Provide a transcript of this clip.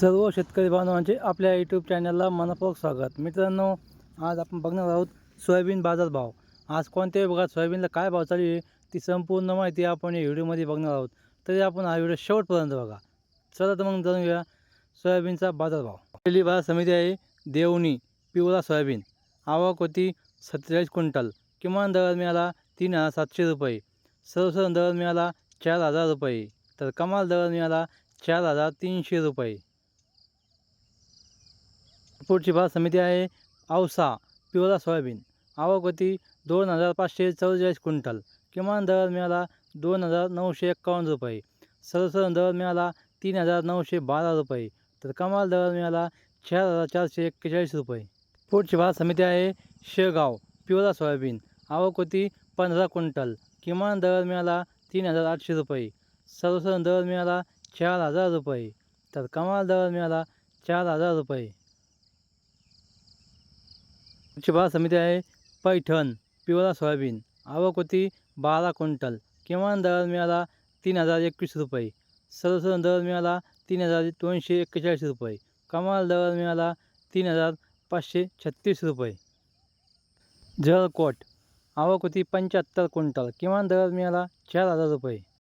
सर्व शेतकरी बांधवांचे आपल्या यूट्यूब चॅनलला मनपूर्वक स्वागत. मित्रांनो आज आपण बघणार आहोत सोयाबीन बाजारभाव. आज कोणत्याही भागात सोयाबीनला काय भाव चालू आहे ती संपूर्ण माहिती आपण या व्हिडिओमध्ये बघणार आहोत. तरी आपण हा व्हिडिओ शेवटपर्यंत बघा. चला तर मग जाणून घ्या सोयाबीनचा बाजारभाव. पहिली बाजार समिती आहे देवणी पिवळा सोयाबीन. आवक होती सत्तेचाळीस क्विंटल. किमान दर मिळाला तीन हजार सातशे रुपये. सर्वसाधारण दर मिळाला चार हजार रुपये. तर कमाल दर मिळाला चार हजार तीनशे रुपये. नागपूरची बाजार समिती आहे. औसा पिवळा सोयाबीन. आवकती दोन हजार पाचशे चौवेचाळीस क्विंटल. किमान दर मिळाला दोन हजार नऊशे एक्कावन्न रुपये. सर्वसाधारण दर मिळाला तीन हजार नऊशे बारा रुपये. तर कमाल दर मिळाला चार हजार चारशे एक्केचाळीस रुपये. पुढची बाजार समिती आहे शेगाव पिवळा सोयाबीन. आवक होती पंधरा क्विंटल. किमान दर मिळाला तीन हजार आठशे रुपये. सर्वसाधारण दर मिळाला चार हजार रुपये. तर कमाल दर मिळाला चार हजार रुपये. पुढची बाजार समिती आहे. पैठण पिवळा सोयाबीन आवक होती बारा क्विंटल किमान दर मिळाला तीन हजार एकवीस रुपये. सर्वसाधारण दर मिळाला तीन हजार दोनशे एक्केचाळीस रुपये. कमाल दर मिळाला तीन हजार पाचशे छत्तीस रुपये. जळकोट आवक होती पंच्याहत्तर क्विंटल किमान दर मिळाला चार हजार रुपये.